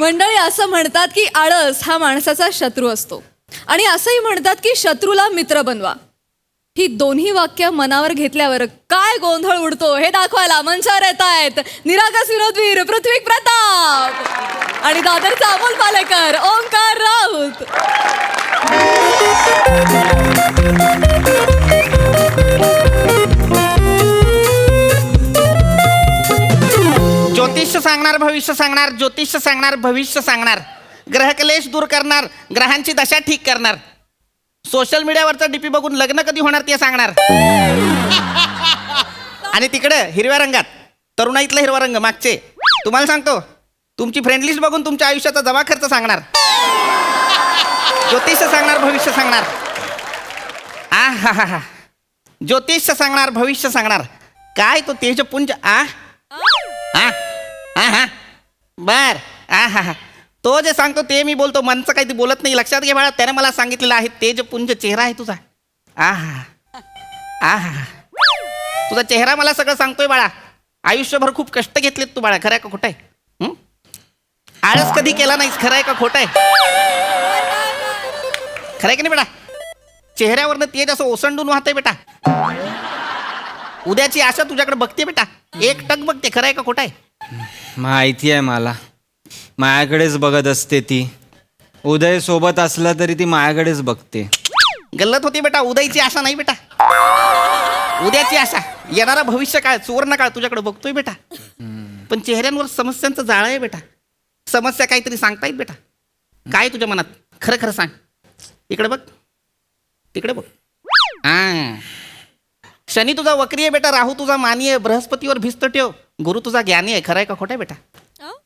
मंडळी असं म्हणतात की आळस हा माणसाचा शत्रू असतो. आणि असंही म्हणतात की शत्रूला मित्र बनवा. ही दोन्ही वाक्य मनावर घेतल्यावर काय गोंधळ उडतो हे दाखवायला मंचावर येत आहेत निरागस विनोदवीर पृथ्वी प्रताप आणि दादरचा अमोल पालेकर ओंकार राऊत. सांगणार भविष्य सांगणार ज्योतिष सांगणार भविष्य सांगणार. ग्रहकलेश दूर करणार ग्रहांची दशा ठीक करणार. सोशल मीडियावरचा डीपी बघून लग्न कधी होणार ते सांगणार. आणि तिकडं हिरव्या रंगात तरुणाईतला हिरवा रंग मागचे. तुम्हाला सांगतो तुमची फ्रेंड लिस्ट बघून तुमच्या आयुष्याचा जमा खर्च सांगणार. ज्योतिष सांगणार भविष्य सांगणार. आ हा हा हा. ज्योतिष सांगणार भविष्य सांगणार. काय तो तेजपुंज आ? हा हा हा बर. आ हा हा तो जे सांगतो ते मी बोलतो. मनचं काही ते बोलत नाही. लक्षात घे बाळा. त्याने मला सांगितलेलं आहे. ते जे पुंज चेहरा आहे तुझा. आ हा हा तुझा चेहरा मला सगळं सांगतोय बाळा. आयुष्यभर खूप कष्ट घेतलेत तू बाळा. खरं आहे का खोटं आहे? आळस कधी केला नाहीस? खरं आहे का खोटं आहे? खरं आहे की नाही बेटा? चेहऱ्यावरनं तेज असं ओसंडून वाहतंय बेटा. उद्याची आशा तुझ्याकडे बघते बेटा. एक टक बघते. खरं आहे का खोटं आहे? माहिती आहे मला. मायाकडेच बघत असते ती. उदय सोबत असला तरी ती मायाकडेच बघते. गल्लत होती बेटा उद्याची आशा नाही बेटा. उद्याची आशा येणारा भविष्य काळ सुवर्ण काळ तुझ्याकडे बघतोय बेटा. पण चेहऱ्यांवर समस्यांचं जाळ आहे बेटा. समस्या काहीतरी सांगतायत बेटा. काय तुझ्या मनात? खरं खरं सांग. इकडे बघ. तिकडे बघ. हा. शनी तुझा वक्री आहे बेटा राहू तुझा मानी आहे बृहस्पतीवर भिस्त ठेव. गुरु तुझा ज्ञानी आहे खरं आहे का खोटं आहे बेटा?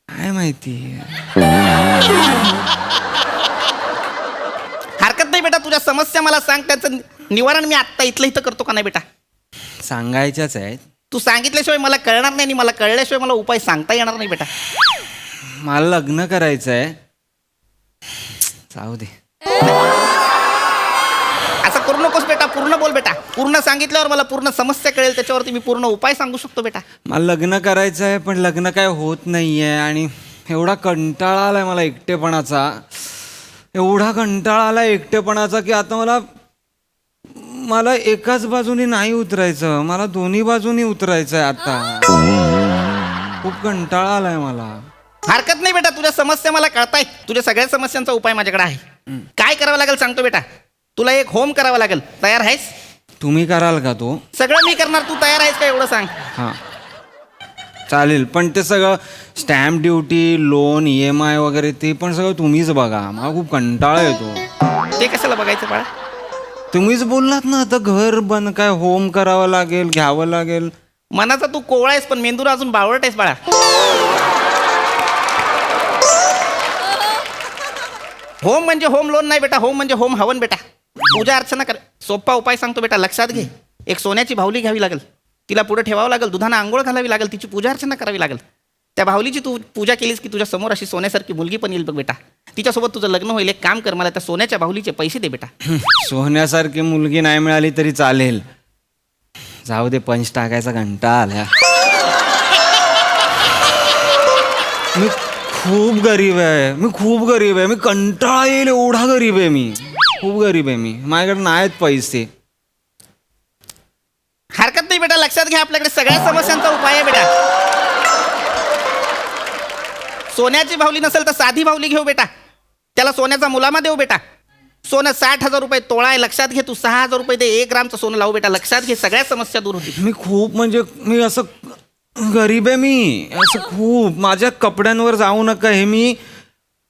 काय माहिती? हरकत नाही बेटा तुझ्या समस्या मला सांग त्याचं निवारण मी आत्ता इथलं इथं करतो का नाही बेटा? सांगायच्याच आहेत. तू सांगितल्याशिवाय मला कळणार नाही आणि मला कळल्याशिवाय मला उपाय सांगता येणार नाही बेटा. मला लग्न करायचं आहे जाऊ दे. असं करू नकोस बेटा पूर्ण बोल बेटा. पूर्ण सांगितल्यावर मला पूर्ण समस्या कळेल त्याच्यावरती मी पूर्ण उपाय सांगू शकतो बेटा. मला लग्न करायचं आहे पण लग्न काय होत नाही आहे आणि एवढा कंटाळा आलाय मला एकटेपणाचा. एवढा कंटाळा आला एकटेपणाचा की आता मला मला एकाच बाजूनी नाही उतरायचं. मला दोन्ही बाजूनी उतरायचं आहे आता. खूप कंटाळा आलाय मला. हरकत नाही बेटा तुझ्या समस्या मला कळतायत. तुझ्या सगळ्या समस्यांचा उपाय माझ्याकडे आहे. काय करावं लागेल सांगतो बेटा. तुला एक होम करावा लागेल. तयार आहेस? तुम्ही कराल का तो? सगळं मी करणार तू तयार आहेस का एवढं सांग. हां. चालेल पण ते सगळं stamp duty loan E M I वगैरे ते पण सगळं तुम्हीच बघा. मला खूप कंटाळा येतो. ते कशाला बघायचं बाळा? तुम्हीच बोललात ना आता घर बंद काय होम करावं लागेल घ्यावं लागेल? मनाचा तू कोवळा आहेस पण मेंदूर अजून बावळट आहेस बाळा. होम म्हणजे होम लोन नाही बेटा होम म्हणजे होम हवन बेटा. पूजा अर्चना कर. सोपा उपाय सांगतो बेटा लक्षात घे. एक सोन्याची भावली घ्यावी लागेल. तिला पुढे ठेवावं लागेल. दुधानं आंघोळ घालावी लागेल. तिची पूजा अर्चना करावी लागेल. त्या भावलीची तू पूजा केलीस की तुझ्या समोर अशी सोन्यासारखी मुलगी पण येईल बघ बेटा. तिच्यासोबत तुझं लग्न होईल. एक काम कर मला त्या सोन्याच्या भावलीचे पैसे दे बेटा. सोन्यासारखी मुलगी नाही मिळाली तरी चालेल. जाऊ दे पंच टाकायचा घंटा आल्या. मी खूप गरीब आहे. मी खूप गरीब आहे. मी कंटाळा येईल एवढा गरीब आहे मी. खूप गरीब आहे मी. माझ्याकडे नाहीत पैसे. हरकत नाही बेटा लक्षात घ्या आपल्याकडे सगळ्या समस्यांचा उपाय आहे बेटा. सोन्याची भावली नसेल तर साधी भावली घेऊ बेटा. त्याला सोन्याचा मुलामा देऊ बेटा. सोनं साठ हजार रुपये तोळा आहे लक्षात घे तू. सहा हजार रुपये दे एक ग्रामचं सोनं लावू बेटा. लक्षात घे सगळ्या समस्या दूर होतील. मी खूप म्हणजे मी असं गरीब आहे मी. असं खूप. माझ्या कपड्यांवर जाऊ नका हे मी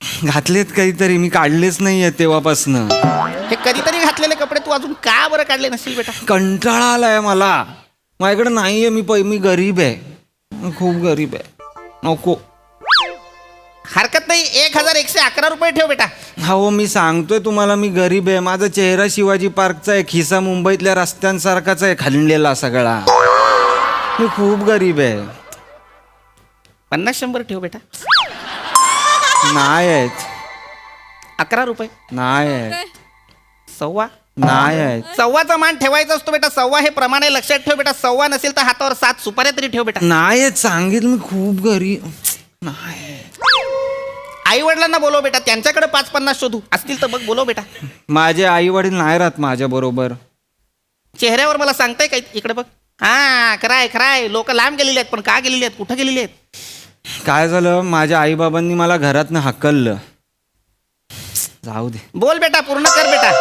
घातलेत काहीतरी मी काढलेच नाही आहे तेव्हापासनं. हे कधीतरी घातलेले कपडे तू अजून का बरं काढले नसेल बेटा? कंटाळा आलाय मला. माझ्याकडे नाही आहे मी पै मी गरीब आहे. मी खूप गरीब आहे. नको. हरकत नाही एक हजार एकशे अकरा रुपये ठेव बेटा. हो मी सांगतोय तुम्हाला मी गरीब आहे. माझा चेहरा शिवाजी पार्कचा आहे खिसा मुंबईतल्या रस्त्यांसारखाच आहे खाल्लेला सगळा. मी खूप गरीब आहे. पन्नास शंभर ठेव बेटा. नाही आहेत अकरा रुपये. नाही आहेत सव्वा? नाही आहेत सव्वाचा मान ठेवायचा असतो बेटा. सव्वा हे प्रमाण आहे लक्षात ठेव बेटा. सव्वा नसेल तर हातावर सात सुपाऱ्या तरी ठेव बेटा. नाही आहेत सांगितलं मी खूप गरीब नाही आई वडिलांना बोलव बेटा. त्यांच्याकडे पाच पन्नास शोधू. असतील तर बघ बोलव बेटा. माझे आई वडील नाही राहत माझ्या बरोबर. चेहऱ्यावर मला सांगताय काय इकडे बघ. हा खराय खराय. लोक लांब गेलेले आहेत पण का गेलेले आहेत? कुठं गेलेले आहेत? काय झालं? माझ्या आईबाबांनी मला घरातनं हाकललं. जाऊ दे. बोल बेटा पूर्ण कर बेटा.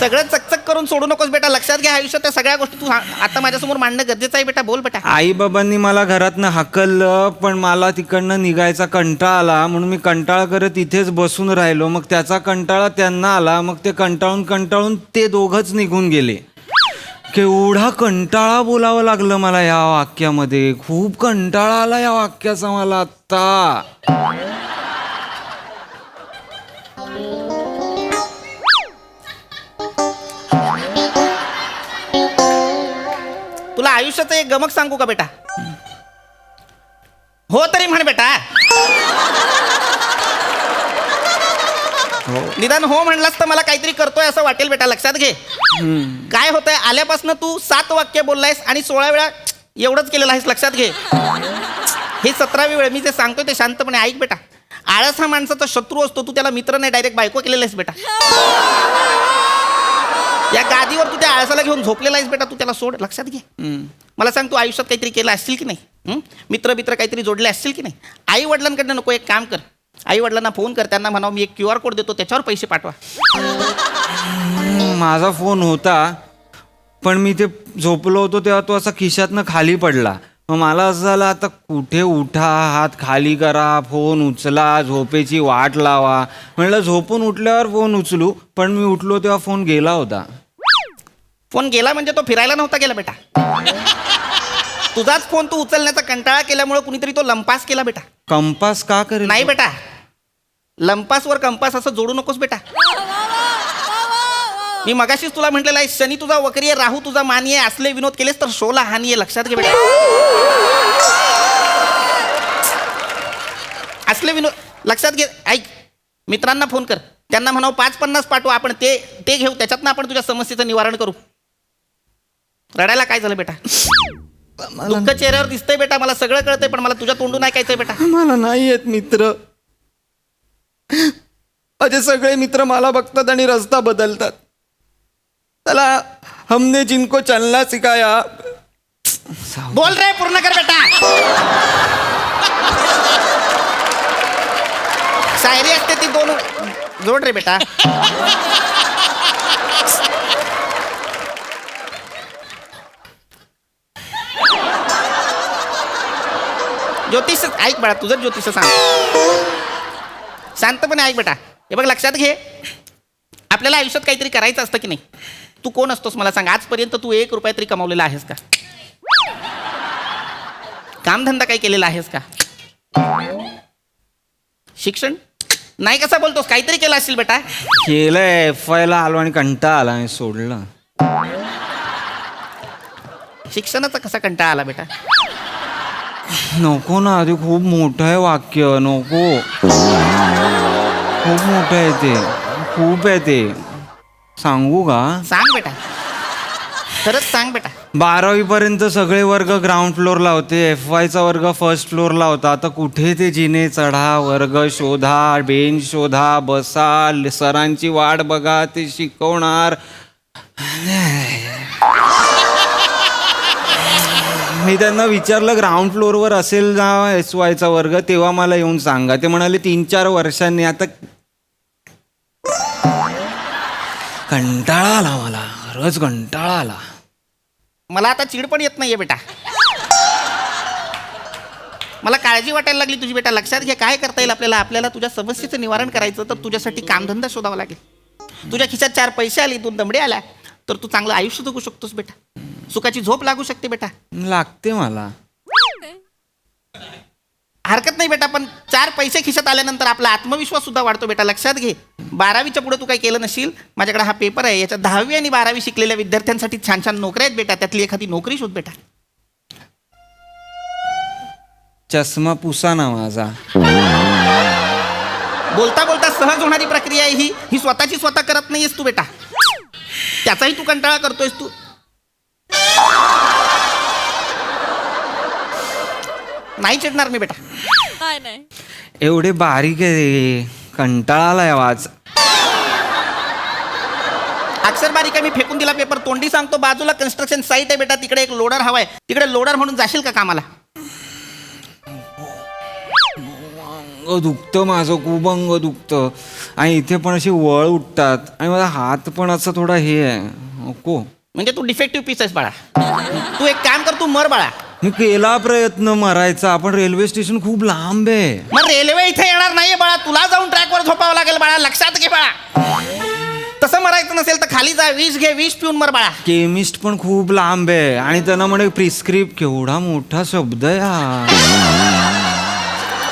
सगळं चकचक करून सोडू नकोस बेटा. लक्षात घ्या आयुष्यात त्या सगळ्या गोष्टी. तू हा- आता माझ्यासमोर मांडणं गरजेचं आहे बेटा. बोल बेटा. आईबाबांनी मला घरातनं हाकललं पण मला तिकडनं निघायचा कंटाळा आला. म्हणून मी कंटाळा करत इथेच बसून राहिलो. मग त्याचा कंटाळा त्यांना आला. मग ते कंटाळून कंटाळून ते दोघंच निघून गेले. केवढा कंटाळा बोलावं लागलं मला या वाक्यामध्ये. खूप कंटाळा आला या वाक्याचा मला आत्ता. तुला आयुष्याचं एक गमक सांगू का बेटा? हो तरी म्हण बेटा. निदान हो म्हणलास तर मला काहीतरी करतोय असं वाटेल बेटा लक्षात घे. काय होतंय आल्यापासून तू सात वाक्य बोललायस आणि सोळा वेळा एवढंच केलेलं आहेस लक्षात घे. हे सतरावी वेळ मी जे सांगतोय ते शांतपणे ऐक बेटा. आळस हा माणसाचा शत्रू असतो तू त्याला मित्र नाही डायरेक्ट बायको केलेला आहेस बेटा. या गादीवर तू त्या आळसाला घेऊन झोपलेला आहेस बेटा तू त्याला सोड लक्षात घे. मला सांग तू आयुष्यात काहीतरी केलं असतील की नाही? हं? मित्र मित्र काहीतरी जोडले असतील की नाही? आई वडिलांकडनं नको एक काम कर. आई वडिलांना फोन कर त्यांना म्हणावं मी एक क्यू आर कोड देतो त्याच्यावर पैसे पाठवा. माझा फोन होता पण मी ते झोपलो होतो तेव्हा तो असा खिशातनं खाली पडला. मग मला असं झालं आता कुठे उठा हात खाली करा फोन उचला झोपेची वाट लावा. म्हणलं झोपून उठल्यावर फोन उचलू पण मी उठलो तेव्हा फोन गेला होता. फोन गेला म्हणजे तो फिरायला नव्हता गेला बेटा. तुझाच फोन तू उचलण्याचा कंटाळा केल्यामुळे कुणीतरी तो लंपास केला बेटा. कंपास का करेल नाही बेटा. लंपासवर कंपास असं जोडू नकोस बेटा. मी मगाशीच तुला म्हटलेलं आहे शनी तुझा वकरी आहे राहू तुझा मानी आहे असले विनोद केलेस तर शोला हानी आहे लक्षात घे बेटा. असले विनोद लक्षात घे ऐक मित्रांना फोन कर. त्यांना म्हणावं पाच पन्नास पाठवू आपण ते ते घेऊ त्याच्यातनं आपण तुझ्या समस्येचं निवारण करू. रडायला काय झालं बेटा? दुःख चेहऱ्यावर दिसतंय बेटा मला सगळं कळतंय पण मला तुझ्या तोंडून ऐकायचंय बेटा. मला नाही येत मित्र. माझे सगळे मित्र मला बघतात आणि रस्ता बदलतात. त्याला हमने जिनको चलना सिखाया. बोल रे पूर्ण कर बेटा. शायरी असते ती दोन जोड रे बेटा. ज्योतिष ऐक बाळा तुझं ज्योतिष सांग. शांतपणे ऐक बेटा. हे बघ लक्षात घे. आपल्याला आयुष्यात काहीतरी करायचं असतं की नाही? तू कोण असतोस मला सांग. आजपर्यंत तू एक रुपया तरी कमावलेला आहेस का? कामधंदा काही केलेला आहेस का? शिक्षण? नाही कसा बोलतोस? काहीतरी केलं असेल बेटा. केलंय. एफ ला आलो आणि कंटाळा आला आणि सोडलं. शिक्षणाचा कसा कंटाळा आला बेटा? नको ना ते खूप मोठं आहे वाक्य. नको. खूप मोठं आहे ते खूप आहे ते सांगू का? सांग बेटा. खरंच सांग बेटा. बारावी पर्यंत सगळे वर्ग ग्राउंड फ्लोअरला होते. एफ वायचा वर्ग फर्स्ट फ्लोअरला होता. आता कुठे ते जिने चढा? वर्ग शोधा बेंच शोधा बसा ल- सरांची वाट बघा ते शिकवणार. मी त्यांना विचारलं ग्राउंड फ्लोअरवर असेल ना एस वायचा वर्ग? तेव्हा मला येऊन सांगा. ते म्हणाले तीन चार वर्षांनी. आता कंटाळा आला मला खरंच कंटाळा आला. मला आता चिड पण येत नाहीये बेटा. मला काळजी वाटायला लागली तुझी बेटा. लक्षात घे काय करता येईल आपल्याला? आपल्याला तुझ्या समस्येचं निवारण करायचं तर तुझ्यासाठी कामधंदा शोधावा लागेल. तुझ्या खिशात चार पैसे आले दोन दमडे आल्या तर तू चांगलं आयुष्य जगू शकतोस बेटा. सुखाची झोप लागू शकते बेटा. लागते मला. हरकत नाही बेटा पण चार पैसे खिशात आल्यानंतर आपला आत्मविश्वास सुद्धा वाढतो बेटा. लक्षात घे. बारावीच्या पुढे तू काही केलं नशील? माझ्याकडे हा पेपर आहे याच्यात दहावी आणि बारावी शिकलेल्या विद्यार्थ्यांसाठी छान छान नोकऱ्या आहेत बेटा त्यातली एखादी नोकरी शोध बेटा. चष्मा पुसा ना माझा. बोलता बोलता सहज होणारी प्रक्रिया आहे ही. ही स्वतःची स्वतः करत नाहीयेस तू बेटा. त्याचाही तू कंटाळा करतोयस तू. नाही चिडणार मी बेटा. नाही नाही. एवढे बारीक आहे. कंटाळा आलाय आवाज. अक्षर बारीक मी फेकून दिला पेपर तोंडी सांगतो बाजूला कन्स्ट्रक्शन साईट आहे बेटा तिकडे एक लोडर हवाय. तिकडे लोडर म्हणून जाशील का कामाला? अंग दुखतं माझं खूप अंग दुखतं. आणि इथे पण अशी वळ उठतात. आणि माझा हात पण असा थोडा हे आहे. नको. म्हणजे तू डिफेक्टिव्ह पीस आहेस बाळा. तू एक काम कर तू मर बाळा. मी केला प्रयत्न मरायचा. पण रेल्वे स्टेशन खूप लांब आहे. मग रेल्वे इथे येणार नाहीये बाळा. तुला जाऊन ट्रॅकवर झोपावं लागेल बाळा. लक्षात घे बाळा. तसं मरायचं नसेल तर खाली जा. विष घे. विष पिऊन मर बाळा. केमिस्ट पण खूप लांब आहे. आणि त्यांना म्हणे प्रिस्क्रिप्ट केवढा मोठा शब्द आहे हा.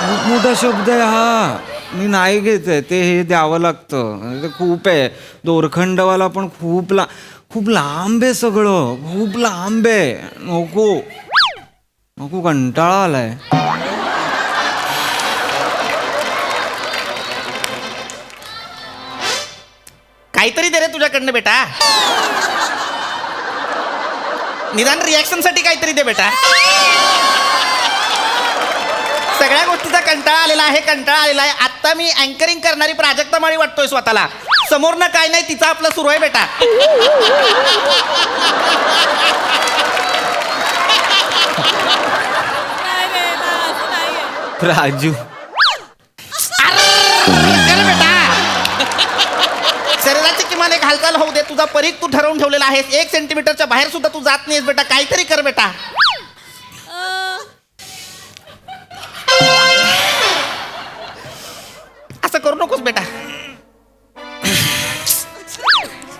खूप मोठा शब्द आहे हा. मी नाही घेत आहे. ते हे द्यावं लागतं. ते खूप आहे. दोरखंडवाला पण खूप ला खूप लांब आहे सगळं. खूप लांब आहे. नको. नको कंटाळा आलाय. काहीतरी दे रे तुझ्याकडनं बेटा. निदान रिॲक्शनसाठी काहीतरी दे बेटा. सगळ्या गोष्टीचा कंटाळा आलेला आहे कंटाळा आलेला आहे. आता मी अँकरिंग करणारी प्राजक्ता माळी वाटतोय स्वतःला. समोरनं काय नाही तिचं आपलं सुरू आहे बेटा. राजू कर बेटा! शरीराची किमान एक हालचाल होऊ दे. तुझा परीख तू ठरवून ठेवलेला आहेस. एक सेंटीमीटरच्या बाहेर सुद्धा तू जात नाहीस बेटा. काहीतरी कर बेटा. असं करू नकोस बेटा.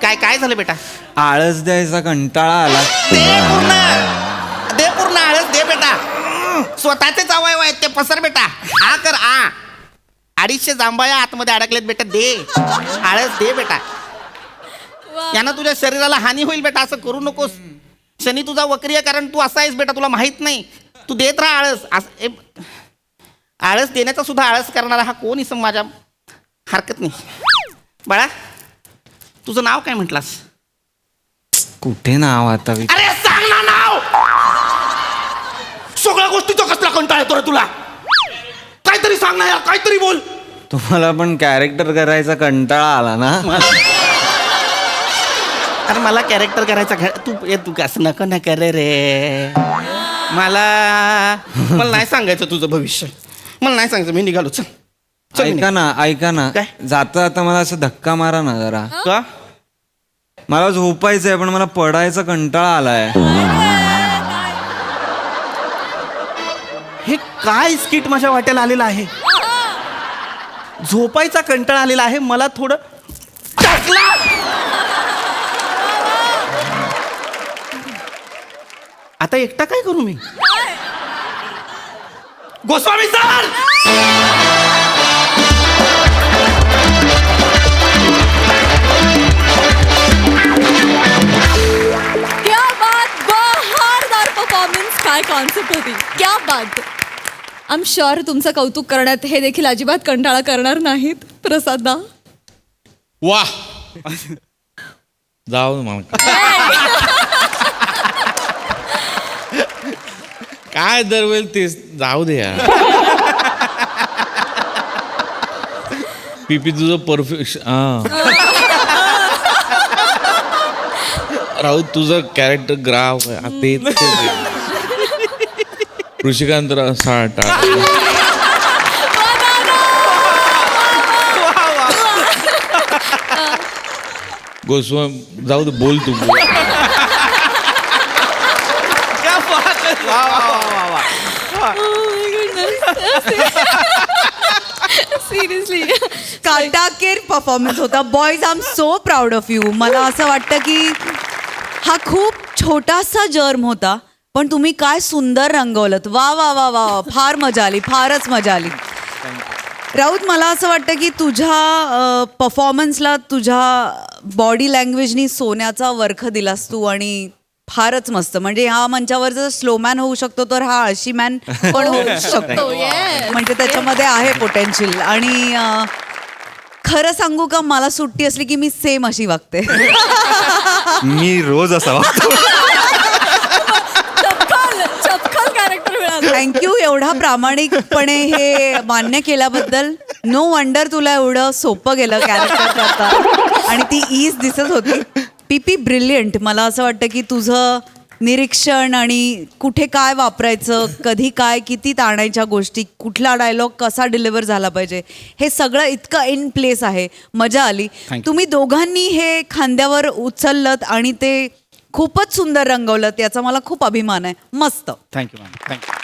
काय काय झालं बेटा? आळस द्यायचा कंटाळा आला. दे पूर्ण. दे पूर्ण आळस दे बेटा. स्वतःचेच अवयव आहेत ते पसर बेटा. आ कर आ अडीचशे जांभळ्या आतमध्ये अडकलेत बेटा दे. आळस दे बेटा. यानं तुझ्या शरीराला हानी होईल बेटा असं करू नकोस. शनी तुझा वक्रीय कारण तू असा आहेस बेटा तुला माहीत नाही. तू देत राहा आळस. आळस देण्याचा सुद्धा आळस करणारा हा कोण इसम माझ्या हरकत नाही. बाळा तुझं नाव काय म्हटलास? कुठे नाव आता? अरे सांग ना नाव! सगळ्या गोष्टीचा कसला कंटाळा येतो रे तुला? काहीतरी सांग ना यार काहीतरी बोल. तुम्हाला पण कॅरेक्टर करायचा कंटाळा आला ना? अरे मला कॅरेक्टर करायचा घ- तू ए तू असं नको ना करे रे. मला मला नाही सांगायचं तुझं भविष्य. मला नाही सांगायचं मी निघालो चल. चल मी ऐका ना ऐका ना. काय? जाता जाता मला असं धक्का मारा ना जरा. का? मला झोपायचंय पण मला पडायचा कंटाळा आलाय. काय स्किट माझ्या वाट्याला आलेलं आहे? झोपायचा कंटाळा आलेला आहे मला थोडं टाकला. आता एकटा काय करू मी? गोस्वामी सर! क्या बात बहारदार परफॉर्मन्स काय कॉन्सेप्ट होती. क्या बात. आम शुअर तुमचं कौतुक करण्यात हे देखील अजिबात कंटाळा करणार नाहीत. प्रसादा. वा जाऊ मला काय दरवेळी तेच जाऊ दे यार. पीपी तुझं परफेक्शन राहू तुझं कॅरेक्टर ग्राफ आहे. ऋषिकांत साठ गोस्वामी जाऊ दे बोल तू बोल. सिरियसली काटाकेर परफॉर्मन्स होता. Boys I am so proud of you मला असं वाटतं की हा खूप छोटासा जर्म होता. पण तुम्ही काय सुंदर रंगवलं वा वा वा वा वा. फार मजा आली फारच मजा आली. राऊत मला असं वाटतं की तुझ्या परफॉर्मन्सला तुझ्या बॉडी लँग्वेजनी सोन्याचा वर्ख दिलास तू आणि फारच मस्त. म्हणजे ह्या मंचावर जर स्लो मॅन होऊ शकतो तर हा अशी मॅन पण होऊ शकतो. yes. म्हणजे त्याच्यामध्ये आहे पोटेन्शियल आणि खरं सांगू का मला सुट्टी असली की मी सेम अशी वागते. मी रोज असा वागतो चपखल चपखल कॅरेक्टर मिळालं थँक्यू एवढा प्रामाणिकपणे हे मान्य केल्याबद्दल नो वंडर तुला एवढं सोपं गेलं कॅरेक्टर करता. आणि ती ईज दिसत होती. पीपी ब्रिलियंट मला असं वाटतं की तुझं निरीक्षण आणि कुठे काय वापरायचं कधी काय किती ताणायच्या गोष्टी कुठला डायलॉग कसा डिलिव्हर झाला पाहिजे हे सगळं इतकं इन प्लेस आहे. मजा आली. तुम्ही दोघांनी हे खांद्यावर उचललं आणि ते खूपच सुंदर रंगवलं याचा मला खूप अभिमान आहे. मस्त. Thank you ma'am thank you